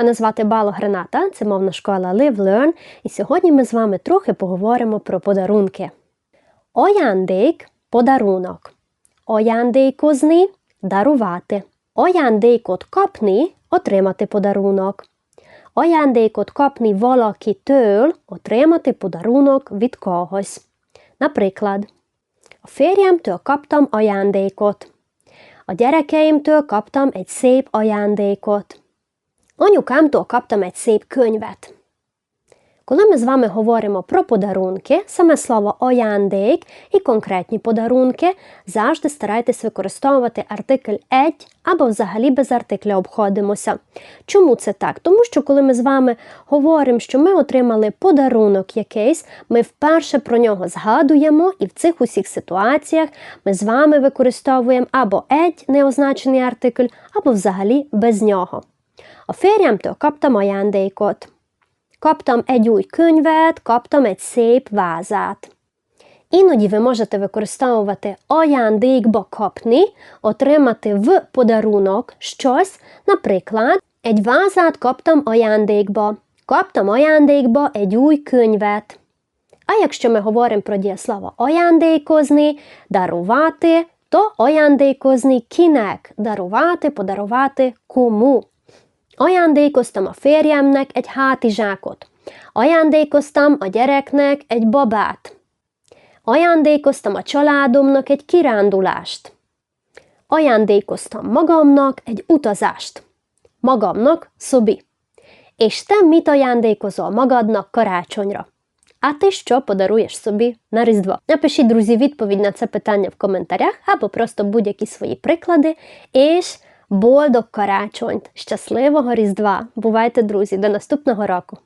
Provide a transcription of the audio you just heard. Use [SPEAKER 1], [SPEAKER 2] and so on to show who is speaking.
[SPEAKER 1] Мене звати Бало Грената, це мовна школа Live Learn, і сьогодні ми з вами трохи поговоримо про подарунки. Ояндейк подарунок. Ояндейкозни дарувати. Ояндейкот kapni отримати подарунок. Ояндейкот kapni valakitől отримати подарунок від когось. Наприклad, a férjemtől kaptam ajándékot. A gyerekeimtől kaptam egy szép ajándékot. Anyukámtól kaptam egy szép könyvet. Коли ми з вами говоримо про подарунки, саме слово ояндейк і конкретні подарунки, завжди старайтесь використовувати артикль еть або взагалі без артикля обходимося. Чому це так? Тому що коли ми з вами говоримо, що ми отримали подарунок якийсь, ми вперше про нього згадуємо, і в цих усіх ситуаціях ми з вами використовуємо або еть неозначений артикль, або взагалі без нього. A férjemtől kaptam ajándékot. Kaptam egy új könyvet, kaptam egy szép vázát. Іноді ви можете використовувати ояндейкбо копни, отримати в подарунок щось, наприклад, egy vázát kaptam ajándékba. Kaptam ajándékba egy új könyvet. А якщо ми говоримо про дієслово ояндейкозни, дарувати, то ояндейкозни кінек дарувати, подарувати кому. Ajándékoztam a férjemnek egy hátizsákot. Ajándékoztam a gyereknek egy babát. Ajándékoztam a családomnak egy kirándulást. Ajándékoztam magamnak egy utazást. Magamnak собі. És te mit ajándékozol magadnak karácsonyra? А ти що подаруєш собі на Різдво? Напишіть, друзі, відповідь на це питання в коментарях або просто будь-які свої приклади. І ж Boldog karácsonyt, щасливого Різдва! Бувайте, друзі, до наступного року!